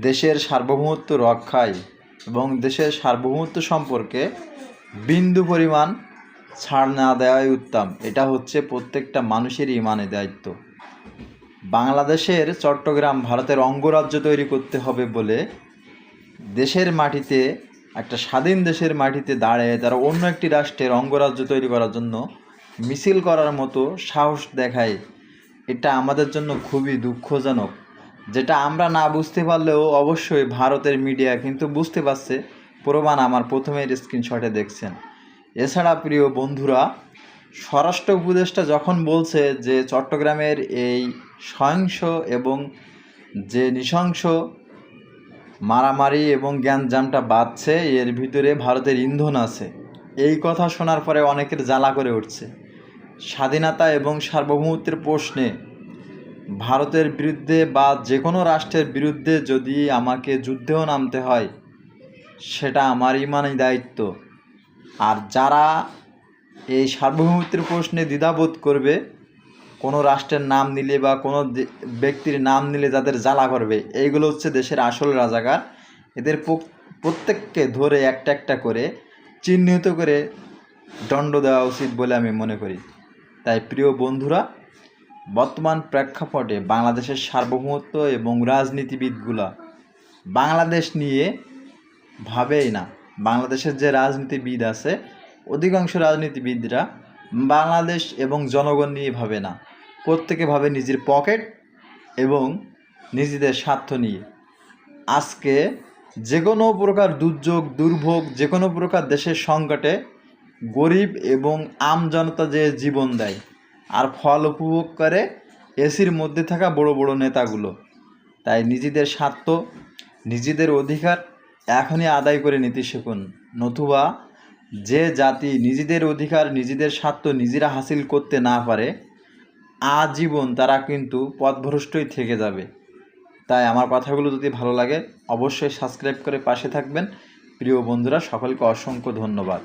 দেশের সার্বভৌমত্ব রক্ষায় এবং দেশের সার্বভৌমত্ব সম্পর্কে বিন্দু পরিমাণ ছাড় না দেওয়াই উত্তম। এটা হচ্ছে প্রত্যেকটা মানুষের ইমানের দায়িত্ব। বাংলাদেশের চট্টগ্রাম ভারতের অঙ্গরাজ্য তৈরি করতে হবে বলে দেশের মাটিতে, একটা স্বাধীন দেশের মাটিতে দাঁড়িয়ে তারা অন্য একটি রাষ্ট্রের অঙ্গরাজ্য তৈরি করার জন্য মিছিল করার মতো সাহস দেখায়। এটা আমাদের জন্য খুবই দুঃখজনক। যেটা আমরা না বুঝতে পারলেও অবশ্যই ভারতের মিডিয়া কিন্তু বুঝতে পারছে। প্রমাণ আমার প্রথমের স্ক্রিনশটে দেখছেন। এছাড়া প্রিয় বন্ধুরা, স্বরাষ্ট্র উপদেষ্টা যখন বলছে যে চট্টগ্রামের এই সহিংস এবং যে নৃশংস মারামারি এবং জ্ঞানজামটা বাড়ছে, এর ভিতরে ভারতের ইন্ধন আছে। এই কথা শোনার পরে অনেকের জ্বালা করে উঠছে। স্বাধীনতা এবং সার্বভৌমত্বের প্রশ্নে ভারতের বিরুদ্ধে বা যে কোনো রাষ্ট্রের বিরুদ্ধে যদি আমাকে যুদ্ধেও নামতে হয়, সেটা আমার ইমানই দায়িত্ব। আর যারা এই সার্বভৌমত্বের প্রশ্নে দ্বিধাবোধ করবে, কোনো রাষ্ট্রের নাম নিলে বা কোনো ব্যক্তির নাম নিলে যাদের জ্বালা করবে, এইগুলো হচ্ছে দেশের আসল রাজাকার। এদের প্রত্যেককে ধরে একটা একটা করে চিহ্নিত করে দণ্ড দেওয়া উচিত বলে আমি মনে করি। তাই প্রিয় বন্ধুরা বর্তমান প্রেক্ষাপটে বাংলাদেশের সার্বভৌমত্ব এবং রাজনীতিবিদগুলা বাংলাদেশ নিয়ে ভাবেই না। বাংলাদেশের যে রাজনীতিবিদ আছে, অধিকাংশ রাজনীতিবিদরা বাংলাদেশ এবং জনগণ নিয়ে ভাবে না। প্রত্যেকে ভাবে নিজের পকেট এবং নিজেদের স্বার্থ নিয়ে। আজকে যে কোনো প্রকার দুর্যোগ, দুর্ভোগ যে কোনো প্রকার দেশের সংকটে গরিব এবং আম জনতা যে জীবন দেয় আর ফল উপভোগ করে এসির মধ্যে থাকা বড় বড় নেতাগুলো। তাই নিজেদের স্বার্থ, নিজেদের অধিকার এখনই আদায় করে নিতে শিখুন। নতুবা যে জাতি নিজেদের অধিকার, নিজেদের স্বার্থ নিজেরা হাসিল করতে না পারে, আজীবন তারা কিন্তু পথভ্রষ্টই থেকে যাবে। তাই আমার কথাগুলো যদি ভালো লাগে, অবশ্যই সাবস্ক্রাইব করে পাশে থাকবেন। প্রিয় বন্ধুরা, সকলকে অসংখ্য ধন্যবাদ।